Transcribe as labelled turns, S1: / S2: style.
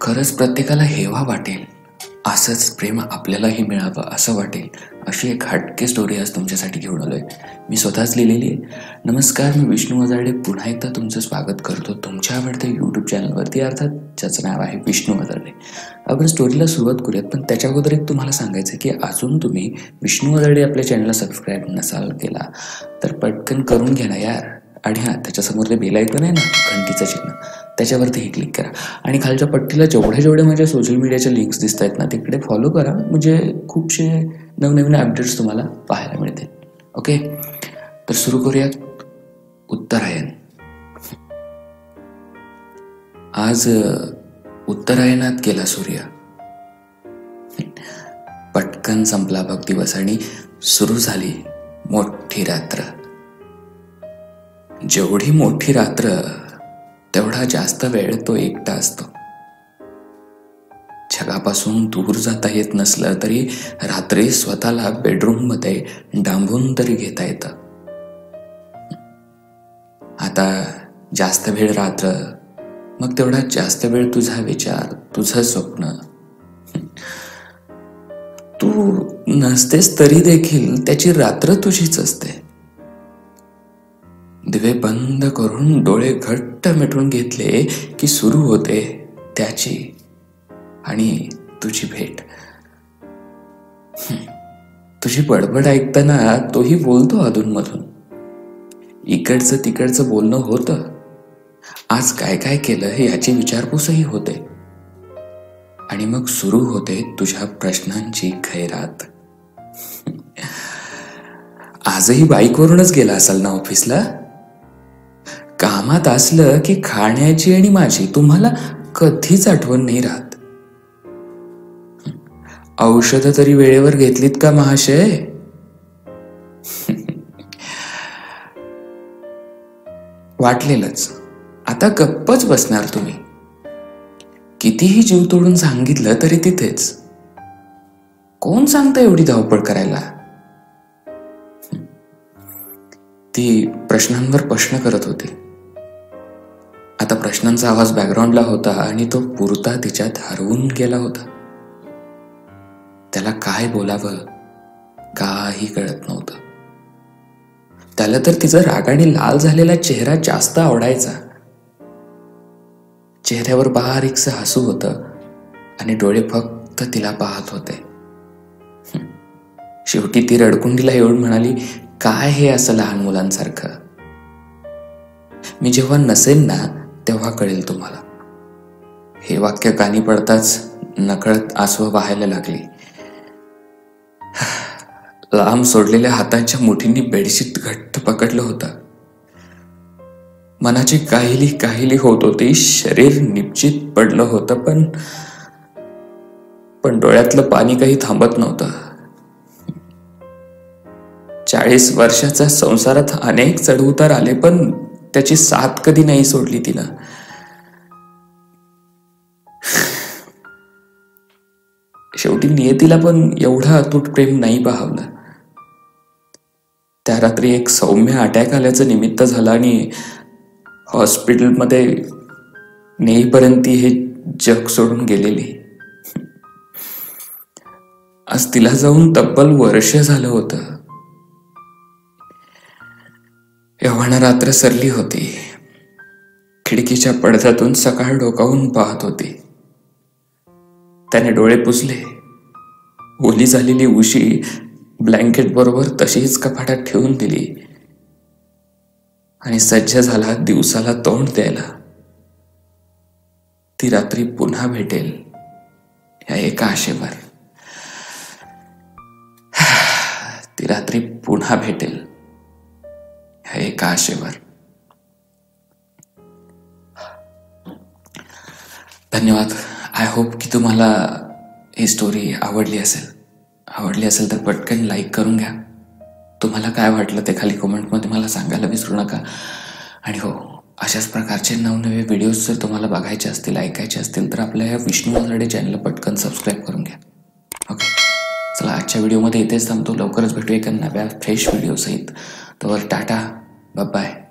S1: खरंच प्रत्येकाला हेवा वाटेल. असंच प्रेम आपल्यालाही मिळावं असं वाटेल अशी एक हटके स्टोरी आज तुमच्यासाठी घेऊन आलोय. मी स्वतःच लिहिलेली आहे. नमस्कार मी विष्णू हजारडे पुन्हा एकदा तुमचं स्वागत करतो तुमच्या आवडत्या यूट्यूब चॅनलवरती अर्थात ज्याचं नाव आहे विष्णू हजारडे आपण स्टोरीला सुरुवात करूयात पण त्याच्या अगोदर एक तुम्हाला सांगायचं की अजून तुम्ही विष्णू हजारडे आपल्या चॅनलला सबस्क्राईब नसाल केला तर पटकन करून घ्या ना यार. आणि हां त्याच्यासमोर ते बेल आहे ना घंटीचं चिन्ह. त्याच्यावरतीही क्लिक करा. आणि खालच्या पट्टीला जेवढ्या जेवढ्या माझ्या सोशल मीडियाच्या लिंक्स दिसत आहेत ना तिकडे फॉलो करा. म्हणजे खूपसे नवनवीन अपडेट्स तुम्हाला पाहायला मिळतील. ओके तर सुरू करूयात. उत्तरायण. आज उत्तरायणात गेला सूर्य. पटकन संपला बघ दिवस आणि सुरू झाली मोठी रात्र. जेवढी मोठी रात्र तेवढा जास्त वेळ तो एकटा असतो. जगापासून दूर जाता येत नसलं तरी रात्री स्वतःला बेडरूममध्ये डांबून तरी घेता येतं. आता जास्त वेळ रात्र मग तेवढा जास्त वेळ तुझा विचार तुझं स्वप्न. तू नसतेस तरी देखील त्याची रात्र तुझीच असते. दिवे बंद करून डोळे घट्ट मिटून घेतले की सुरू होते त्याची आणि तुझी भेट. तुझी बडबड ऐकताना तोही बोलतो अधूनमधून. इकडचं तिकडचं बोलणं होतं. आज काय काय केलं हे याची विचारपूसही होते. आणि मग सुरू होते तुझ्या प्रश्नांची खैरात. आजही बाईकवरूनच गेला असाल ना ऑफिसला? कामात असलं की खाण्याची आणि माझी तुम्हाला कधीच आठवण नाही राहत. औषध तरी वेळेवर घेतलीत का महाशय? वाटलेलंच. आता गप्पच बसणार तुम्ही. कितीही जीव तोडून सांगितलं तरी तिथेच. कोण सांगतं एवढी धावपळ करायला? ती प्रश्नांवर प्रश्न करत होती. प्रश्नांचा आवाज बॅकग्राऊंडला होता आणि तो पुरता तिच्यात हरवून गेला होता. त्याला काय बोलावं काही कळत नव्हतं. त्याला तर तिचा रागाने लाल झालेला चेहरा जास्त आवडायचा. चेहऱ्यावर बारीकसं हसू होतं आणि डोळे फक्त तिला पाहत होते. शेवटी ती रडकुंडीला येऊन म्हणाली काय हे असं लहान मुलांसारखं? मी जेव्हा नसेल ना तेव्हा कळेल तुम्हाला. हे वाक्य कानी पडताच नकळत आसवं वाहायला लागली. लांब सोडलेल्या हातांच्या मुठींनी बेडशीट घट्ट पकडलं होतं. मनाची काहिली काहिली होत होती शरीर निश्चित पडलं होतं पण पण डोळ्यातलं पाणी काही थांबत नव्हतं. चाळीस वर्षाच्या संसारात अनेक चढउतार आले पण त्याची साथ कधी नाही सोडली तिला. शेवटी नियतीला पण एवढा अतूट प्रेम नाही पाहावलं त्या रात्री एक सौम्य अटॅक आल्याचं निमित्त झालं आणि हॉस्पिटलमध्ये नेईपर्यंत ती हे जग सोडून गेलेली. आज तिला जाऊन तब्बल वर्ष झालं होतं. एव्हाना रात्र सरली होती. खिडकीच्या पडद्यातून सकाळ डोकावून पाहत होती. त्याने डोळे पुसले. ओली झालेली उशी ब्लँकेट बरोबर तशीच कपाटात ठेवून दिली. आणि सज्ज झाला दिवसाला तोंड द्यायला. ती रात्री पुन्हा भेटेल या एका आशेवर. ती रात्री पुन्हा भेटेल. ह्या एका आशेवर धन्यवाद. आय होप की तुम्हाला ही स्टोरी आवडली असेल. आवडली असेल तर पटकन लाईक करून घ्या. तुम्हाला काय वाटलं ते खाली कमेंटमध्ये मला सांगायला विसरू नका. आणि हो अशाच प्रकारचे नवनवे व्हिडिओज जर तुम्हाला बघायचे असतील ऐकायचे असतील तर आपल्या या विष्णू वजाडे चॅनलला पटकन सबस्क्राईब करून घ्या. ओके चला आजच्या व्हिडिओमध्ये इथेच थांबतो. लवकरच भेटू एका नव्या फ्रेश व्हिडिओ सहित. तर टाटा. 拜拜。